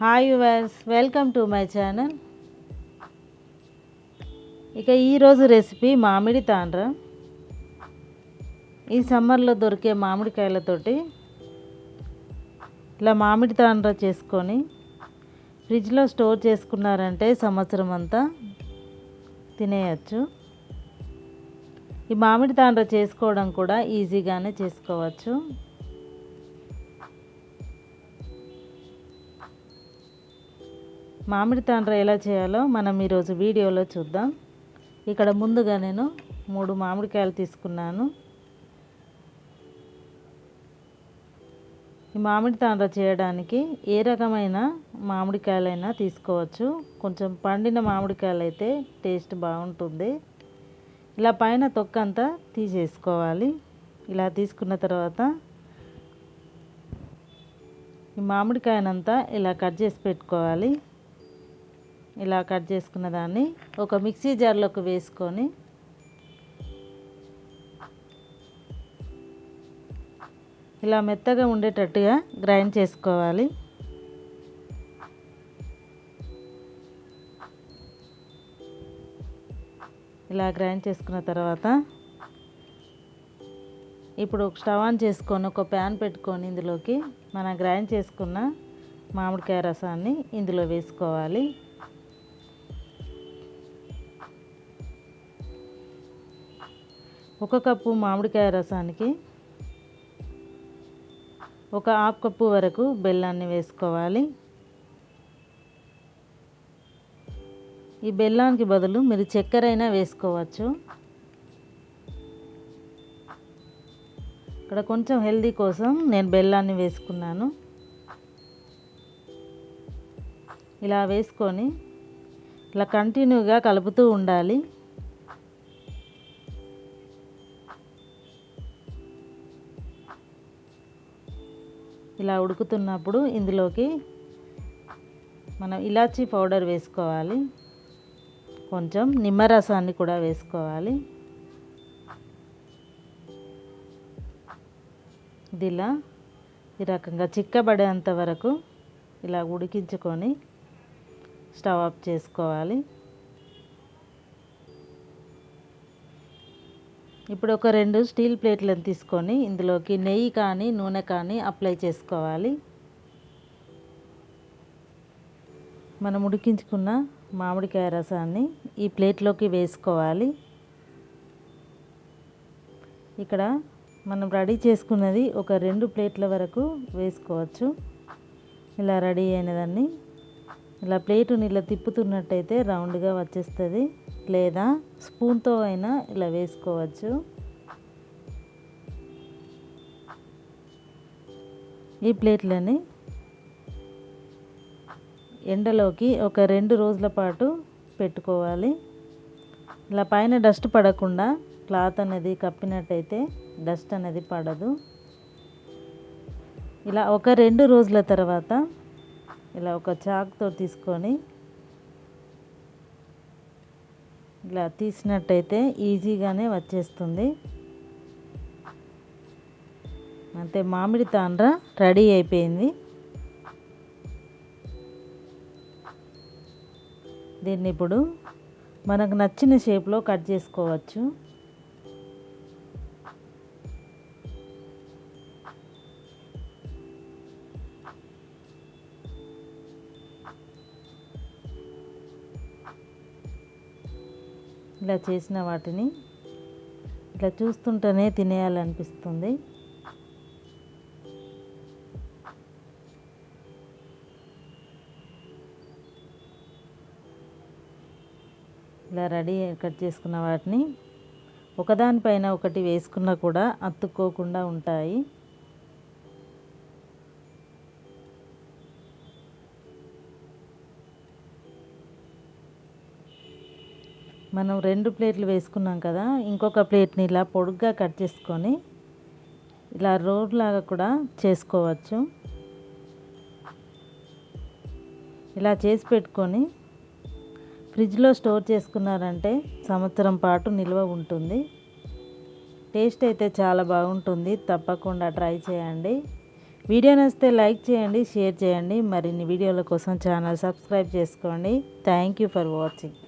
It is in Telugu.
Hi yours welcome to my channel ఇక ఈరోజు రెసిపీ మామిడి తాండ్ర. ఈ సమ్మర్లో దొరికే మామిడికాయలతోటి ఇలా మామిడి తాండ్ర చేసుకొని ఫ్రిడ్జ్లో స్టోర్ చేసుకున్నారంటే సంవత్సరం అంతా తినేయచ్చు. ఈ మామిడి తాండ్ర చేసుకోవడం కూడా ఈజీగానే చేసుకోవచ్చు. మామిడి తాండ్ర ఎలా చేయాలో మనం ఈరోజు వీడియోలో చూద్దాం. ఇక్కడ ముందుగా నేను మూడు మామిడికాయలు తీసుకున్నాను. ఈ మామిడి తాండ్ర చేయడానికి ఏ రకమైన మామిడికాయలైనా తీసుకోవచ్చు. కొంచెం పండిన మామిడికాయలు అయితే టేస్ట్ బాగుంటుంది. ఇలా పైన తొక్క అంతా తీసేసుకోవాలి. ఇలా తీసుకున్న తర్వాత ఈ మామిడికాయనంతా ఇలా కట్ చేసి పెట్టుకోవాలి. ఇలా కట్ చేసుకున్న దాన్ని ఒక మిక్సీ జార్లోకి వేసుకొని ఇలా మెత్తగా ఉండేటట్టుగా గ్రైండ్ చేసుకోవాలి. ఇలా గ్రైండ్ చేసుకున్న తర్వాత ఇప్పుడు స్టవ్ ఆన్ చేసుకొని ఒక ప్యాన్ పెట్టుకొని ఇందులోకి మనం గ్రైండ్ చేసుకున్న మామిడికాయ రసాన్ని ఇందులో వేసుకోవాలి. ఒక కప్పు మామిడికాయ రసానికి ఒక హాఫ్ కప్పు వరకు బెల్లాన్ని వేసుకోవాలి. ఈ బెల్లానికి బదులు మీరు చక్కెర అయినా వేసుకోవచ్చు. ఇక్కడ కొంచెం హెల్దీ కోసం నేను బెల్లాన్ని వేసుకున్నాను. ఇలా వేసుకొని ఇలా కంటిన్యూగా కలుపుతూ ఉండాలి. ఇలా ఉడుకుతున్నప్పుడు ఇందులోకి మనం ఇలాచీ పౌడర్ వేసుకోవాలి. కొంచెం నిమ్మరసాన్ని కూడా వేసుకోవాలి. ఇది ఇలా ఈ రకంగా చిక్కబడేంత వరకు ఇలా ఉడికించుకొని స్టవ్ ఆఫ్ చేసుకోవాలి. ఇప్పుడు ఒక రెండు స్టీల్ ప్లేట్లను తీసుకొని ఇందులోకి నెయ్యి కానీ నూనె కానీ అప్లై చేసుకోవాలి. మనం ఉడికించుకున్న మామిడికాయ రసాన్ని ఈ ప్లేట్లోకి వేసుకోవాలి. ఇక్కడ మనం రెడీ చేసుకున్నది ఒక రెండు ప్లేట్ల వరకు వేసుకోవచ్చు. ఇలా రెడీ అయినదాన్ని. ఇలా ప్లేటుని ఇలా తిప్పుతున్నట్టయితే రౌండ్గా వచ్చేస్తుంది. లేదా స్పూన్తో అయినా ఇలా వేసుకోవచ్చు. ఈ ప్లేట్లని ఎండలోకి ఒక రెండు రోజుల పాటు పెట్టుకోవాలి. ఇలా పైన డస్ట్ పడకుండా క్లాత్ అనేది కప్పినట్టయితే డస్ట్ అనేది పడదు. ఇలా ఒక రెండు రోజుల తర్వాత ఇలా ఒక చాక్తో తీసుకొని ఇలా తీసినట్టయితే ఈజీగానే వచ్చేస్తుంది. అంతే మామిడి తాండ్ర రెడీ అయిపోయింది. దీన్ని ఇప్పుడు మనకు నచ్చిన షేప్లో కట్ చేసుకోవచ్చు. ఇలా చేసిన వాటిని ఇట్లా చూస్తుంటేనే తినేయాలనిపిస్తుంది. ఇలా రెడీ కట్ చేసుకున్న వాటిని ఒకదానిపైన ఒకటి వేసుకున్నా కూడా అతుక్కోకుండా ఉంటాయి. మనం రెండు ప్లేట్లు వేసుకున్నాం కదా ఇంకొక ప్లేట్ని ఇలా పొడుగ్గా కట్ చేసుకొని ఇలా రోడ్ లాగా కూడా చేసుకోవచ్చు. ఇలా చేసి పెట్టుకొని ఫ్రిడ్జ్లో స్టోర్ చేసుకున్నారంటే సంవత్సరం పాటు నిల్వ ఉంటుంది. టేస్ట్ అయితే చాలా బాగుంటుంది. తప్పకుండా ట్రై చేయండి. వీడియో నచ్చితే లైక్ చేయండి షేర్ చేయండి. మరిన్ని వీడియోల కోసం ఛానల్ సబ్స్క్రైబ్ చేసుకోండి. Thank you for watching.